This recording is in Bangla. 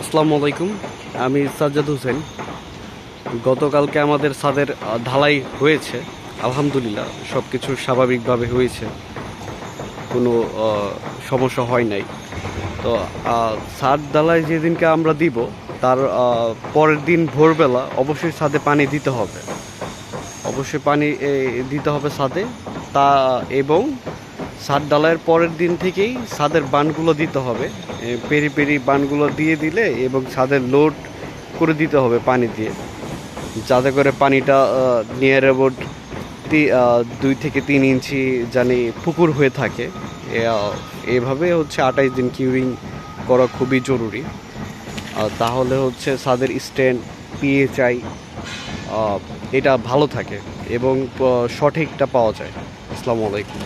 আসসালামু আলাইকুম। আমি সাজ্জাদ হোসেন। গতকালকে আমাদের ছাদের ঢালাই হয়েছে। আলহামদুলিল্লাহ সব কিছু স্বাভাবিকভাবে হয়েছে। কোনো সমস্যা হয় নাই। তো ছাদ ঢালাই যেদিনকে আমরা দিব, তার পরের দিন ভোরবেলা অবশ্যই ছাদে পানি দিতে হবে। অবশ্যই পানি দিতে হবে ছাদে। তা, এবং ছাদ ডালাইয়ের পরের দিন থেকেই ছাদের বানগুলো দিতে হবে। পেরি পেরি বানগুলো দিয়ে দিলে এবং ছাদের লোড করে দিতে হবে পানি দিয়ে। যাতে করে পানিটা নিয়ার অ্যাবাউট দুই থেকে তিন ইঞ্চি জানি পুকুর হয়ে থাকে। এভাবে হচ্ছে আঠাইশ দিন কিউরিং করা খুবই জরুরি। তাহলে হচ্ছে ছাদের স্ট্যান্ড পিএচআই এটা ভালো থাকে এবং সঠিকটা পাওয়া যায়। আসসালামু আলাইকুম।